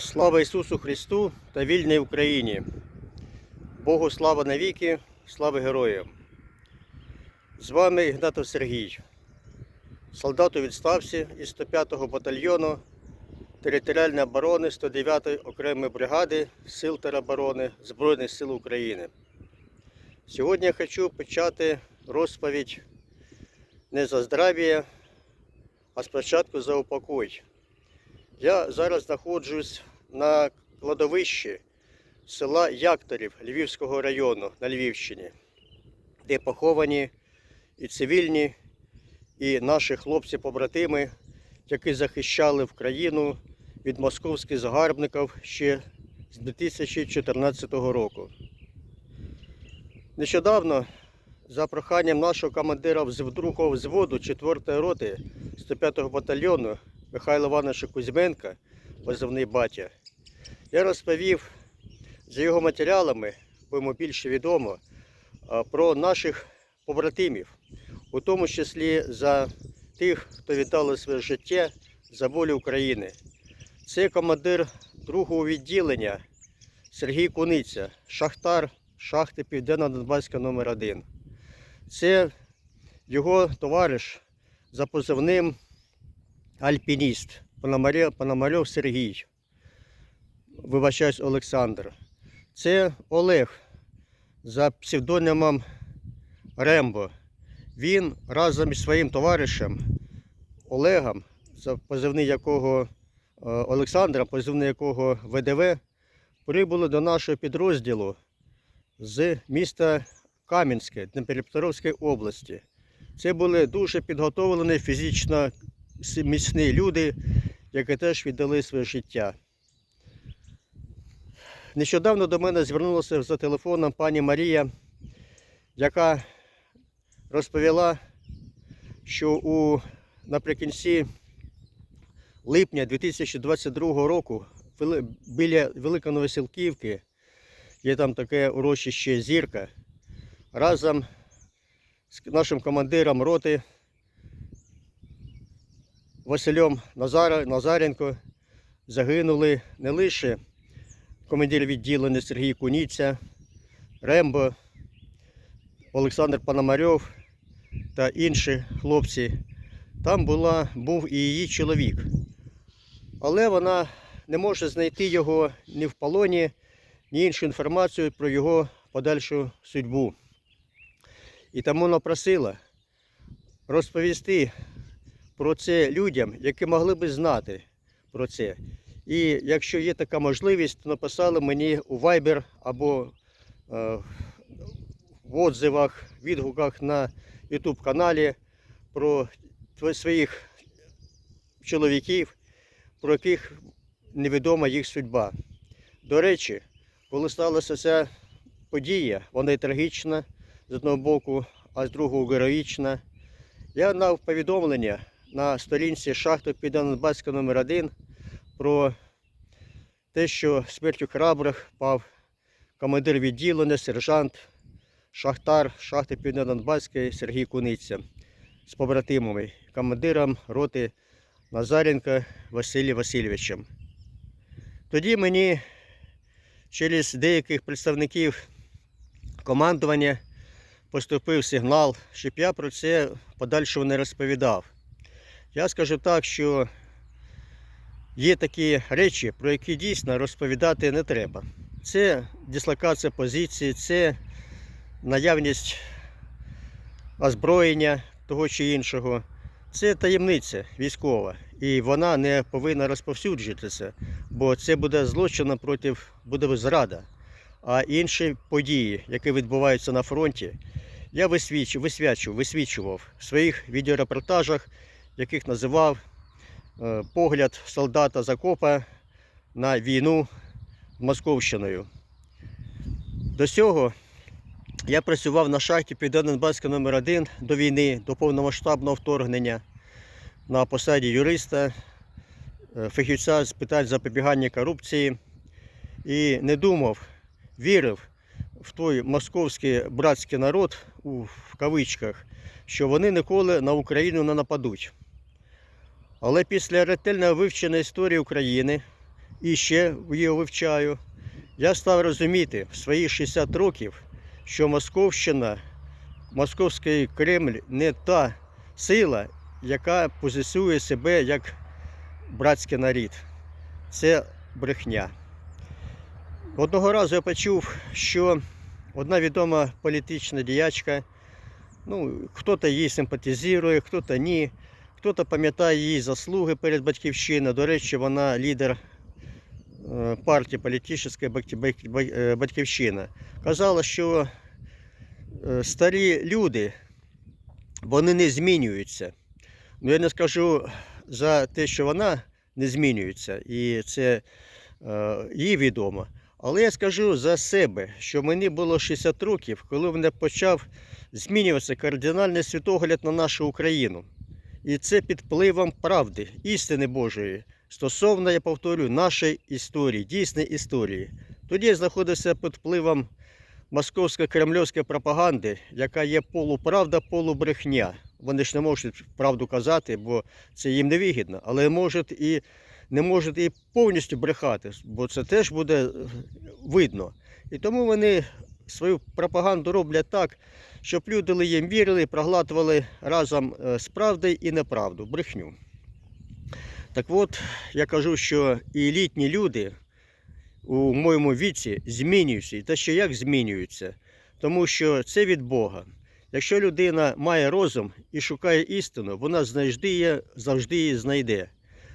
Слава Ісусу Христу та вільній Україні! Богу слава навіки, слава героям! З вами Ігнатов Сергій, солдат у відставці із 105-го батальйону територіальної оборони 109-ї окремої бригади Сил тероборони Збройних сил України. Сьогодні я хочу почати розповідь не за здрав'я, а спочатку за упокой. Я зараз знаходжусь на кладовищі села Якторів Львівського району на Львівщині, де поховані і цивільні, і наші хлопці-побратими, які захищали Україну від московських загарбників ще з 2014 року. Нещодавно, за проханням нашого командира другого взводу 4-ї роти 105-го батальйону Михайла Івановича Кузьменка, позивний батя, я розповів за його матеріалами, бо йому більше відомо, про наших побратимів, у тому числі за тих, хто віддали своє життя за волю України. Це командир другого відділення Сергій Куниця, шахтар шахти Південно-Донбаська номер 1 Це його товариш за позивним альпініст Пономарьов, Пономарьов Сергій. Вибачаюсь, Олександр. Це Олег за псевдонімом Рембо. Він разом із своїм товаришем Олегом, за позивний якого е, Олександра, позивний якого ВДВ, прибули до нашого підрозділу з міста Кам'янське Дніпропетровської області. Це були дуже підготовлені фізично міцні люди, які теж віддали своє життя. Нещодавно до мене звернулася за телефоном пані Марія, яка розповіла, що у, наприкінці липня 2022 року біля Великоновосілківки є там таке урочище Зірка. Разом з нашим командиром роти Василем Назаренко загинули не лише командир відділення Сергій Куніця, Рембо, Олександр Пономарьов та інші хлопці. Там була, був і її чоловік. Але вона не може знайти його ні в полоні, ні іншу інформацію про його подальшу судьбу. І тому вона просила розповісти про це людям, які могли би знати про це. І якщо є така можливість, то написали мені у Viber або е, в отзивах, відгуках на YouTube каналі про своїх чоловіків, про яких невідома їх судьба. До речі, коли сталася ця подія, вона і трагічна з одного боку, а з другого героїчна. Я дав повідомлення на сторінці шахти Піддонбаська номер 1 про те, що смертю храбрих пав командир відділення, сержант, шахтар шахти Південно-Донбаської Сергій Куниця з побратимами, командиром роти Назаренка Василієм Васильовичем. Тоді мені через деяких представників командування поступив сигнал, щоб я про це в подальшому не розповідав. Я скажу так, що є такі речі, про які дійсно розповідати не треба. Це дислокація позиції, це наявність озброєння того чи іншого. Це таємниця військова, і вона не повинна розповсюджуватися, бо це буде злочином проти буде зрада. А інші події, які відбуваються на фронті, я висвічу, висвячу, висвічував в своїх відеорепортажах, яких називав е, погляд солдата Закопа на війну з Московщиною. До цього я працював на шахті Південно-Донбаська номер 1 до війни, до повномасштабного вторгнення на посаді юриста, е, фахівця з питань запобігання корупції. І не думав, вірив в той московський братський народ, у, в кавичках, що вони ніколи на Україну не нападуть. Але після ретельного вивчення історії України і ще його вивчаю, я став розуміти в свої 60 років, що Московщина, Московський Кремль не та сила, яка позиціює себе як братський нарід. Це брехня. Одного разу я почув, що одна відома політична діячка, ну, хто-то їй симпатизує, хто-то ні, хто-то пам'ятає її заслуги перед батьківщиною. До речі, вона лідер е, партії політичної е, Батьківщина. Казала, що е, старі люди, вони не змінюються. Ну, я не скажу за те, що вона не змінюється, і це їй відомо. Але я скажу за себе, що мені було 60 років, коли мене почав змінюватися кардинальний світогляд на нашу Україну. І це під впливом правди, істини Божої, стосовно, я повторюю, нашої історії, дійсної історії. Тоді я знаходився під впливом московсько-кремльовської пропаганди, яка є полуправда, полубрехня. Вони ж не можуть правду казати, бо це їм не вигідно, але можуть і не можуть і повністю брехати, бо це теж буде е, видно. І тому вони свою пропаганду роблять так, щоб люди їм вірили, проглатували разом е, з правдою і неправду, брехню. Так от, я кажу, що і літні люди у моєму віці змінюються. І те, що як змінюються, тому що це від Бога. Якщо людина має розум і шукає істину, вона знайде її, завжди її знайде.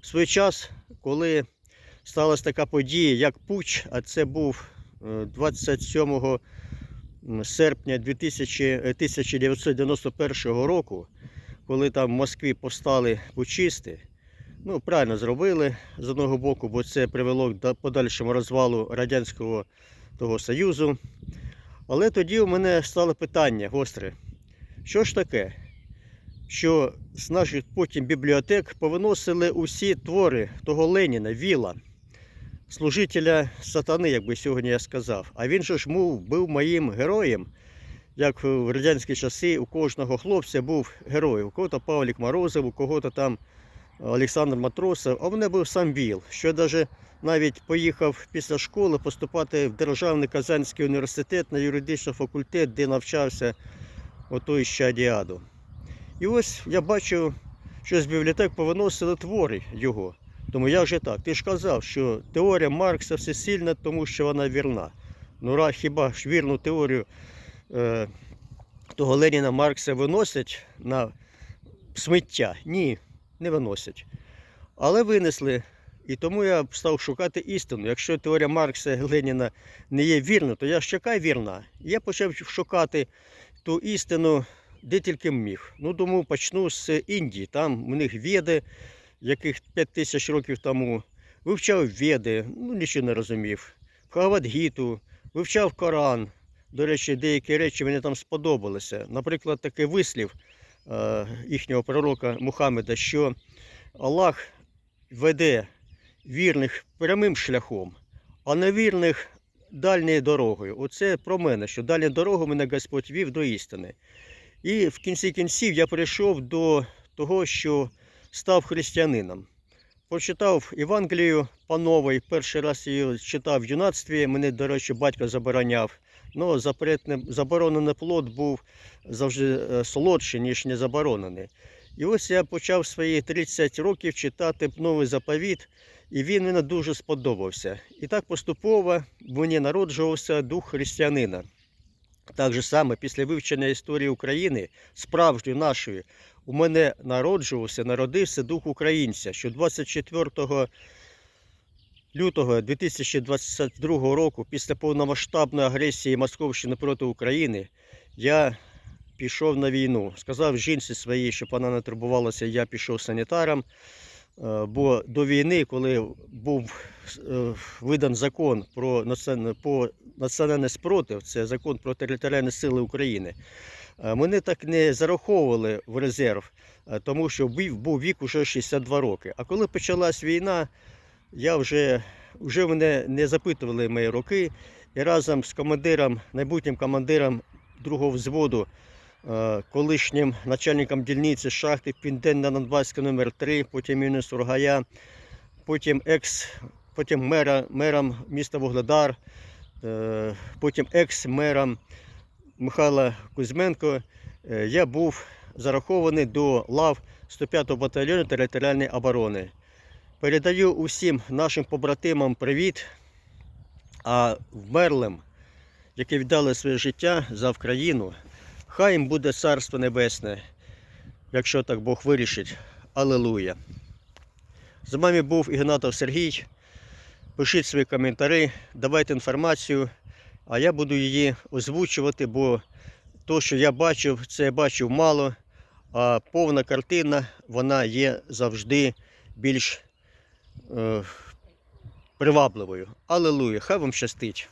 В свій час, коли сталася така подія, як Пуч, а це був 27 серпня 2000, е, 1991 року, коли там в Москві повстали пучисти, ну, правильно зробили з одного боку, бо це привело до подальшому розвалу Радянського того Союзу. Але тоді у мене стало питання гостре. Що ж таке? Що з наших потім бібліотек повиносили усі твори того Леніна, Віла, служителя сатани, як би сьогодні я сказав. А він же ж мов, був моїм героєм. Як в радянські часи у кожного хлопця був герой. У кого-то Павлік Морозов, у кого-то там Олександр Матросов, а в мене був сам Віл, що даже навіть поїхав після школи поступати в Державний Казанський університет на юридичний факультет, де навчався отой щадіаду. І ось я бачу, що з бібліотек повиносили твори його. Тому я вже так. Ти ж казав, що теорія Маркса всесильна, тому що вона вірна. Ну, хіба ж вірну теорію е, того Леніна Маркса виносять на сміття? Ні, не виносять. Але винесли. І тому я став шукати істину. Якщо теорія Маркса Леніна не є вірною, то я ж яка вірна? Я почав шукати ту істину, де тільки міг. Ну, думаю, почну з Індії. Там у них веди, яких 5 тисяч років тому. Вивчав веди, ну нічого не розумів. Бхагавадгіту, вивчав Коран. До речі, деякі речі мені там сподобалися. Наприклад, такий вислів е, їхнього пророка Мухаммеда, що Аллах веде вірних прямим шляхом, а невірних дальньою дорогою. Оце про мене, що дальню дорогу мене Господь вів до істини. І в кінці кінців я прийшов до того, що став християнином. Прочитав Євангелію по новій, перший раз її читав в юнацтві, мене, до речі, батько забороняв. Ну, заборонений плод був завжди е, солодший, ніж не заборонений. І ось я почав свої 30 років читати новий заповіт, і він мені дуже сподобався. І так поступово мені народжувався дух християнина. Так же саме після вивчення історії України, справжньої нашої, у мене народжувався, народився дух українця, що 24 лютого 2022 року, після повномасштабної агресії Московщини проти України, я пішов на війну. Сказав жінці своїй, щоб вона не турбувалася, я пішов санітаром. Е, Бо до війни, коли був е, видан закон про національний спротив, це закон про територіальні сили України, е, мене так не зараховували в резерв, тому що був вік уже 62 роки. А коли почалась війна, я вже, вже мене не запитували мої роки. І разом з командиром, майбутнім командиром другого взводу, колишнім начальником дільниці шахти Південна Донбаська номер 3 потім мінус Ургая, потім екс потім мера, мером міста Вугледар, е, потім екс-мером Михайла Кузьменко, е, я був зарахований до лав 105-го батальйону територіальної оборони. Передаю усім нашим побратимам привіт, а вмерлим, які віддали своє життя за Україну, хай їм буде царство небесне, якщо так Бог вирішить. Алелуя. З вами був Ігнатов Сергій. Пишіть свої коментарі, давайте інформацію, а я буду її озвучувати, бо то, що я бачив, це я бачив мало, а повна картина вона є завжди більш е, привабливою. Алелуя! Хай вам щастить!